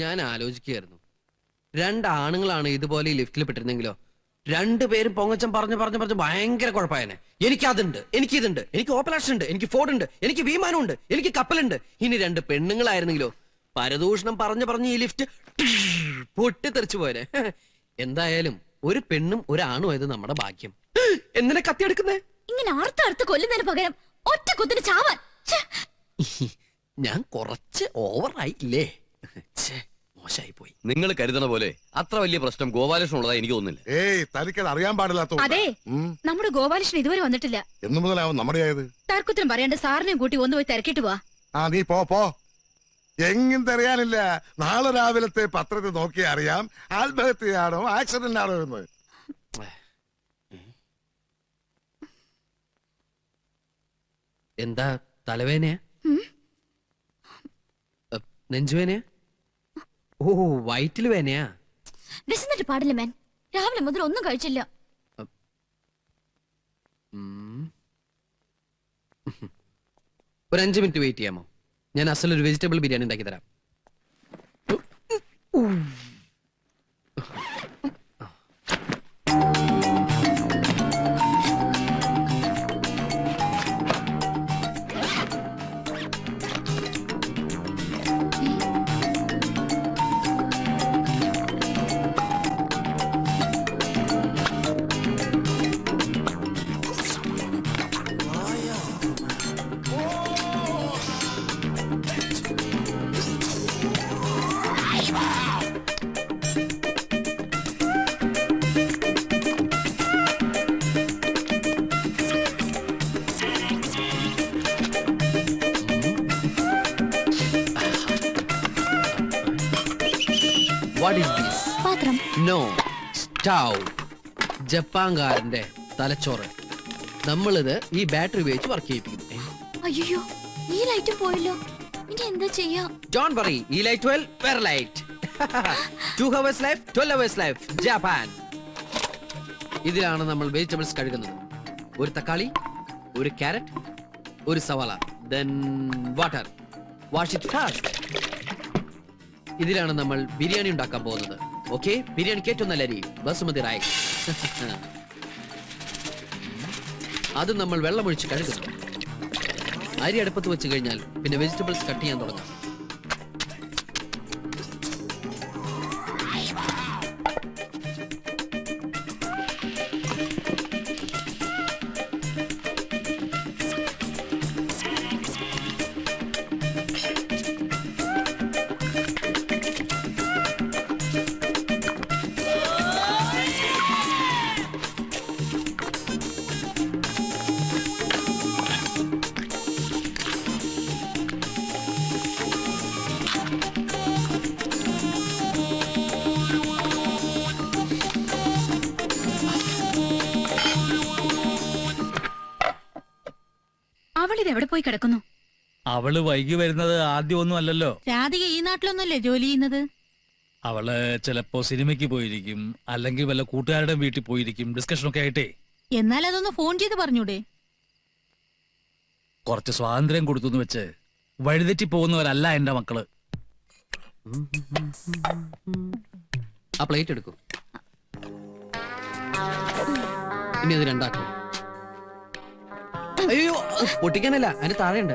ഞാൻ ആലോചിക്കുകയായിരുന്നു. രണ്ട് ആണുങ്ങളാണ് ഇതുപോലെ ഈ ലിഫ്റ്റിൽ പെട്ടിരുന്നെങ്കിലോ? രണ്ടുപേരും പൊങ്ങച്ചം പറഞ്ഞു പറഞ്ഞു പറഞ്ഞു ഭയങ്കര കുഴപ്പമായനെ. എനിക്ക് അതുണ്ട് എനിക്ക് ഇതുണ്ട് എനിക്ക് ഓപ്പറേഷൻ ഉണ്ട് എനിക്ക് ഫോർഡ് ഉണ്ട് എനിക്ക് വിമാനം ഉണ്ട് എനിക്ക് കപ്പലുണ്ട് ഇനി രണ്ട് പെണ്ണുങ്ങളായിരുന്നെങ്കിലോ? പരദൂഷണം പറഞ്ഞു പറഞ്ഞു ഈ ലിഫ്റ്റ് പൊട്ടിത്തെറിച്ചു പോരെ എന്തായാലും ഒരു പെണ്ണും ഒരാണും ആയത് നമ്മുടെ ഭാഗ്യം. എന്തിനാ കത്തിയെടുക്കുന്നേ ഇങ്ങനെ അർത്ഥ അർത്ഥ കൊല്ലുന്നതിന് പകരം ഒറ്റ കുത്തിന് ചാവാൻ. ഞാൻ കുറച്ച് ഓവറായില്ലേ ഛേ മോശമായി പോയി നിങ്ങൾ കരുതണ പോലെ അത്ര വലിയ പ്രശ്നം ഗോപാലകൃഷ്ണൻ ഉള്ളതായി എനിക്ക് തോന്നുന്നില്ല. ഏയ് തനിക്കത് അറിയാൻ പാടില്ലാത്ത അതെ നമ്മുടെ ഗോപാലകൃഷ്ണൻ ഇതുവരെ വന്നിട്ടില്ല. എന്നു മുതലാവും നമ്മുടെ ആയത് തർക്കുത്തരം പറയാണ്ട് സാറിനെയും കൂട്ടി ഒന്ന് പോയി തിരക്കിട്ട് വാ ആ നീ പോ പോ. എങ്ങും തെറിയാനില്ല നാളെ രാവിലത്തെ പത്രത്തിൽ നോക്കി അറിയാം ആത്മഹത്യയാണോ ആക്സിഡന്റ് ആണോ എന്ന്. എന്താ തലവേനയാ നെഞ്ചുവേനയാ ഓ വയറ്റിൽ വേനയാ. വിശന്നിട്ട് പാടില്ല മാൻ. രാവിലെ മുതൽ ഒന്നും കഴിച്ചില്ല. ഒരു അഞ്ച് മിനിറ്റ് വെയിറ്റ് ചെയ്യാമോ? ഞാൻ അസലൊരു വെജിറ്റബിൾ ബിരിയാണി ഉണ്ടാക്കി തരാം. വാട്ട് ഈസ് ദിസ് പാത്രം. നോ സ്റ്റൗ ജപ്പാൻകാരന്റെ തലച്ചോറ്. നമ്മളിത് ഈ ബാറ്ററി ഉപയോഗിച്ച് വർക്ക് ചെയ്യിപ്പിക്കുന്നു. അയ്യോ ഈ ലൈറ്റും പോയല്ലോ. ഇനി എന്താ ചെയ്യാ? ഡോൺ വറി ഈ ലൈറ്റ് വെൽ വേറെ light two hours life twelve hours life Japan. ഇതിലാണ് നമ്മൾ വെജിറ്റബിൾസ് കഴുകുന്നത്. ഒരു തക്കാളി ഒരു ക്യാരറ്റ് ഒരു സവാള. Then water wash it fast ഇതിലാണ് നമ്മൾ ബിരിയാണി ഉണ്ടാക്കാൻ പോകുന്നത്. ഓക്കെ ബിരിയാണിക്ക് ഏറ്റവും നല്ല അരി. ബസുമതി റൈസ് അത് നമ്മൾ വെള്ളമൊഴിച്ച് കഴുകുന്നു. അരി അടുപ്പത്ത് വെച്ച് കഴിഞ്ഞാൽ പിന്നെ വെജിറ്റബിൾസ് കട്ട് ചെയ്യാൻ തുടങ്ങാം. അവൾ ഇത് എവിടെ പോയി കിടക്കുന്നു? അവൾ വൈകി വരുന്നത് ആദ്യം ഒന്നും അല്ലല്ലോ. രാധിക ഈ നാട്ടിലൊന്നുമല്ലേ ജോലി ചെയ്യുന്നത്? അവൾ ചിലപ്പോ സിനിമയ്ക്ക് പോയിരിക്കും അല്ലെങ്കിൽ വല്ല കൂട്ടുകാരുടെ വീട്ടിൽ പോയിരിക്കും. ഡിസ്കഷൻ ഒക്കെ ആയിട്ടേ. എന്നാൽ അതൊന്ന് ഫോൺ ചെയ്ത് പറഞ്ഞൂടെ? കുറച്ച് സ്വാതന്ത്ര്യം കൊടുത്തു വെച്ച് വഴിതെറ്റി പോകുന്നവരല്ല എന്റെ മക്കൾ. ആ പ്ലേറ്റ് എടുക്കൂ. ഇനി അത് രണ്ടാക്കും. അയ്യോ പൊട്ടിക്കാനല്ല അതിന് താഴെയുണ്ട്.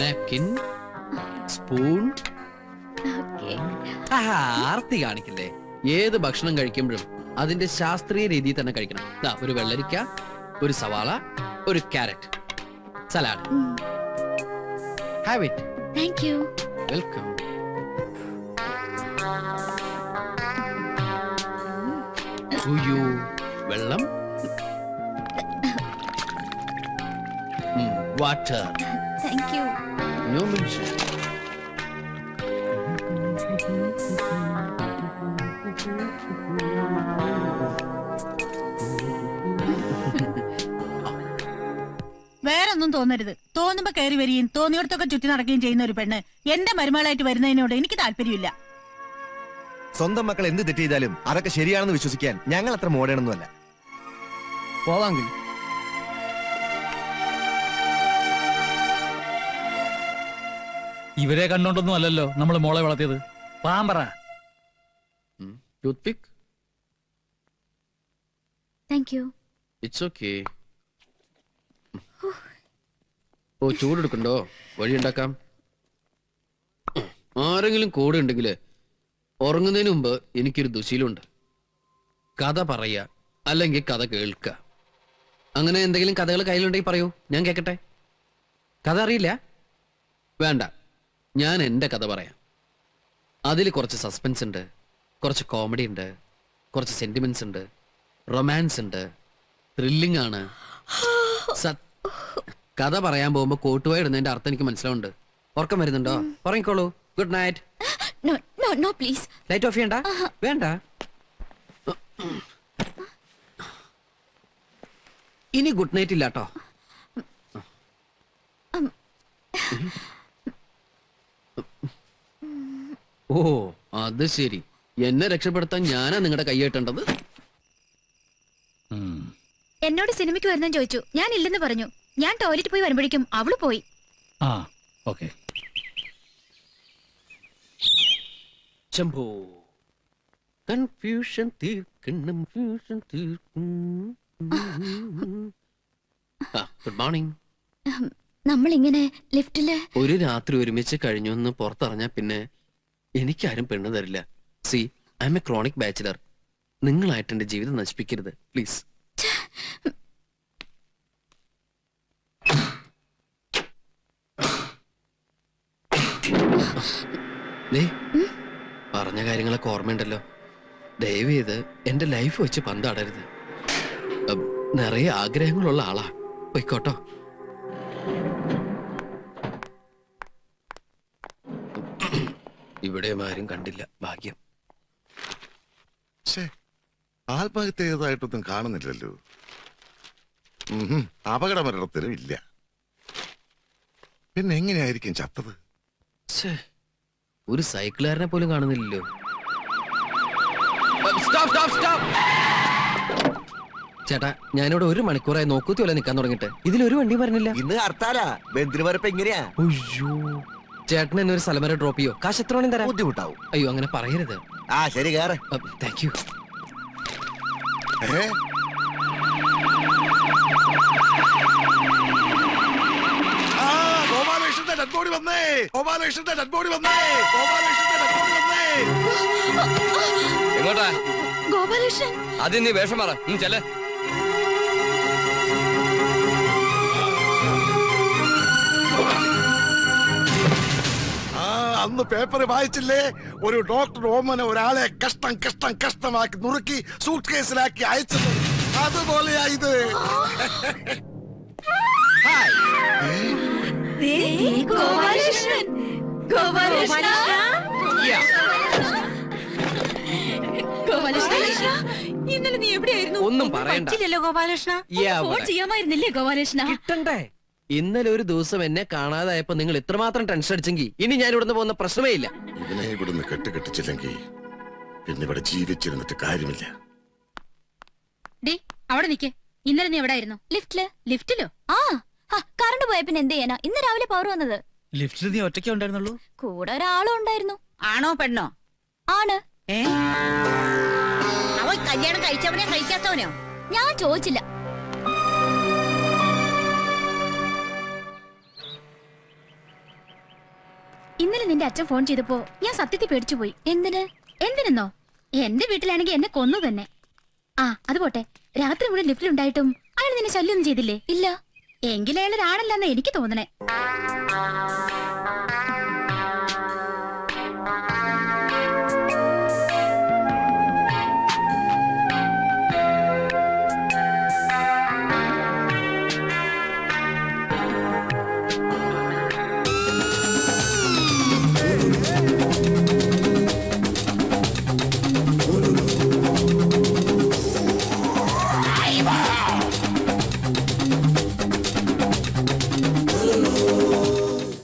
നാപ്കിൻ സ്പൂൺ ആർത്തി കാണിക്കില്ലേ? ഏത് ഭക്ഷണം കഴിക്കുമ്പോഴും അതിന്റെ ശാസ്ത്രീയ രീതിയിൽ തന്നെ കഴിക്കണം. ദാ ഒരു വെള്ളരിക്ക ഒരു സവാള ഒരു carrot salad. Have it thank you welcome you വെള്ളം. Water thank you no mention അങ്ങനൊന്നും തോന്നരുത്. തോന്നുമ്പോ കയറി വരികയും തോന്നിയോടത്തൊക്കെ ചുറ്റി നടക്കുകയും ചെയ്യുന്ന ഒരു പെണ്ണ് എന്റെ മരുമകളായിട്ട് വരുന്നതിനോട് എനിക്ക് താല്പര്യമില്ല. സ്വന്തം മക്കൾ എന്ത് തെറ്റ് ചെയ്താലും അതൊക്കെ ശരിയാണെന്ന് വിശ്വസിക്കാൻ ഞങ്ങൾ അത്ര മോഡേണൊന്നുമല്ല. പോവാങ്കിൽ. ഇവരെ കണ്ടോണ്ടൊന്നും അല്ലല്ലോ നമ്മൾ മോളെ വളർത്തിയത്. Pampara. Toothpick thank you it's okay ഓ ചൂടെടുക്കണ്ടോ? വഴിയുണ്ടാക്കാം. ആരെങ്കിലും കൂടെ ഉണ്ടെങ്കിൽ ഉറങ്ങുന്നതിന് മുമ്പ് എനിക്കൊരു ദുശീലുണ്ട്. കഥ പറയുക അല്ലെങ്കിൽ കഥ കേൾക്കുക. അങ്ങനെ എന്തെങ്കിലും കഥകൾ കയ്യിലുണ്ടെങ്കിൽ പറയൂ. ഞാൻ കേൾക്കട്ടെ കഥ അറിയില്ല? വേണ്ട. ഞാൻ എന്റെ കഥ പറയാം. അതിൽ കുറച്ച് സസ്പെൻസ് ഉണ്ട്. കുറച്ച് കോമഡി ഉണ്ട്. കുറച്ച് സെന്റിമെന്റ്സ് ഉണ്ട്. റൊമാൻസ് ഉണ്ട്. ത്രില്ലിംഗ് ആണ്. സത്- കഥ പറയാൻ പോകുമ്പോ കോട്ടുപോയി ഇടുന്നതിന്റെ അർത്ഥം എനിക്ക് മനസ്സിലുണ്ട് ഉറക്കം വരുന്നുണ്ടോ? ഉറങ്ങിക്കോളൂ good night no no no please light off ചെയ്യണ്ട? വേണ്ട. ഇനി ഗുഡ് നൈറ്റ് ഇല്ല കേട്ടോ ഓ അത് ശരി. എന്നെ രക്ഷപ്പെടുത്താൻ ഞാനാ നിങ്ങളുടെ കൈയേട്ടേണ്ടത്. എന്നോട് സിനിമയ്ക്ക് വരുന്ന ചോദിച്ചു. ഞാൻ ഇല്ലെന്ന് പറഞ്ഞു. ഞാൻ ടോയ്ലറ്റ് പോയി വരുമ്പോഴേക്കും അവൾ പോയി. ആ ഓക്കെ. ശംഭോ കൺഫ്യൂഷൻ തീർക്കണം ഫ്യൂഷൻ തീർക്കും. Good morning. നമ്മൾ ഇങ്ങനെ ലിഫ്റ്റിൽ ഒരു രാത്രി ഒരുമിച്ച് കഴിഞ്ഞു എന്ന് പുറത്തറിഞ്ഞാ പിന്നെ എനിക്കാരും പെണ്ണ് തരില്ല. C I M A chronic bachelor നിങ്ങളായിട്ട് എന്റെ ജീവിതം നശിപ്പിക്കരുത് പ്ലീസ് പറഞ്ഞ കാര്യങ്ങളൊക്കെ ഓർമ്മയുണ്ടല്ലോ. ദയവ് ചെയ്ത് എന്റെ ലൈഫ് വെച്ച് പന്താടരുത്. നിറയെ ആഗ്രഹങ്ങളുള്ള ആളാ. പൊയ്ക്കോട്ടോ. ഇവിടെ ആരും കണ്ടില്ല ഭാഗ്യം. ആത്മഹത്യതായിട്ടൊന്നും കാണുന്നില്ലല്ലോ. അപകട മരണത്തിനും ഇല്ല. പിന്നെ എങ്ങനെയായിരിക്കും ചത്തത്? ഛേ, ഒരു സൈക്കിളുകാരനെ പോലും കാണുന്നില്ലല്ലോ. ചേട്ടാ ഞാനിവിടെ ഒരു മണിക്കൂറായി നോക്കൂത്തി വല്ല നിക്കാൻ തുടങ്ങിട്ട് ഇതിലൊരു വണ്ടി പറഞ്ഞില്ല. ഇന്ന് ഹർത്താലാ. എങ്ങനെയാ? അയ്യോ. ചേട്ടൻ എന്നെ ഒരു സ്ഥലം വരെ ഡ്രോപ്പ് ചെയ്യോ? കാശ് എത്ര മണി തരാം. ബുദ്ധിമുട്ടാവും. അയ്യോ അങ്ങനെ പറയരുത്. ആ ശരി കേറ്. താങ്ക് യു ഏ? ഡെഡ് ബോഡി വന്നേ. ഗോപാലകൃഷ്ണന്റെ ഡെഡ് ബോഡി വന്നേ. ഗോപാലകൃഷ്ണന്റെ ഡെഡ് ബോഡി വന്നേ. എങ്ങോട്ടാ? ഗോപാലകൃഷ്ണൻ. ആദ്യം നീ വേഷം മാറ. ചെല്ലേ. ആ അന്ന് പേപ്പർ വായിച്ചില്ലേ? ഒരു ഡോക്ടർ ഓമന ഒരാളെ കഷ്ടം കഷ്ടം കഷ്ടമാക്കി നുറുക്കി സൂട്ട് കേസിലാക്കി അയച്ചത്. അതുപോലെയാ ഇന്നലെ നീ എവിടെയായിരുന്നു? ഒന്നും പറയണ്ട. പറ്റില്ലല്ലോ ഗോപാലകൃഷ്ണ. ഫോൺ ചെയ്യാമായിരുന്നില്ലേ ഗോപാലകൃഷ്ണ? കിട്ടണ്ടേ? ഇന്നലെ ഒരു ദിവസം എന്നെ കാണാതായപ്പോ നിങ്ങൾ ഇത്രമാത്രം ടെൻഷൻ അടിച്ചെങ്കിൽ ഇനി ഞാൻ ഇവിടുന്ന് പോകുന്ന പ്രശ്നമേ ഇല്ല. ഇവനെ ഇവിടുന്ന് കെട്ടുകെട്ടിച്ചില്ലെങ്കിൽ പിന്നെ ഇവിടെ ജീവിച്ചിരുന്നിട്ട് കാര്യമില്ല. ഡേ അവിടെ നിക്കേ. ഇന്നലെ നീ എവിടെ ആയിരുന്നു ലിഫ്റ്റിൽ ലിഫ്റ്റിലോ ആ കറണ്ട് പോയ പിന്നെ എന്ത് ചെയ്യാനാ? ഇന്ന് രാവിലെ പവർ വന്നത്. ലിഫ്റ്റിൽ നീ ഒറ്റയ്ക്ക് ഉണ്ടായിരുന്നുള്ളൂ? കൂടെ ഒരാളും ഉണ്ടായിരുന്നു. ആണോ പെണ്ണോ? ആണ്. അവൻ കല്യാണം കഴിച്ചവനെ കഴിക്കാത്തവനോ ഞാൻ ചോദിച്ചില്ല. ഇന്നലെ നിന്റെ അച്ഛൻ ഫോൺ ചെയ്തപ്പോ ഞാൻ സത്യത്തിൽ പേടിച്ചു പോയി. എന്തിന്? എന്തിനെന്നോ? എന്റെ വീട്ടിലാണെങ്കിൽ എന്നെ കൊന്നു തന്നെ. ആ അത് പോട്ടെ. രാത്രി മുഴുവൻ ലിഫ്റ്റിലുണ്ടായിട്ടും അയാൾ നിന്നെ ശല്യമൊന്നും ചെയ്തില്ലേ? ഇല്ല. എങ്കിലയാൾ എന്ന് എനിക്ക് തോന്നണേ.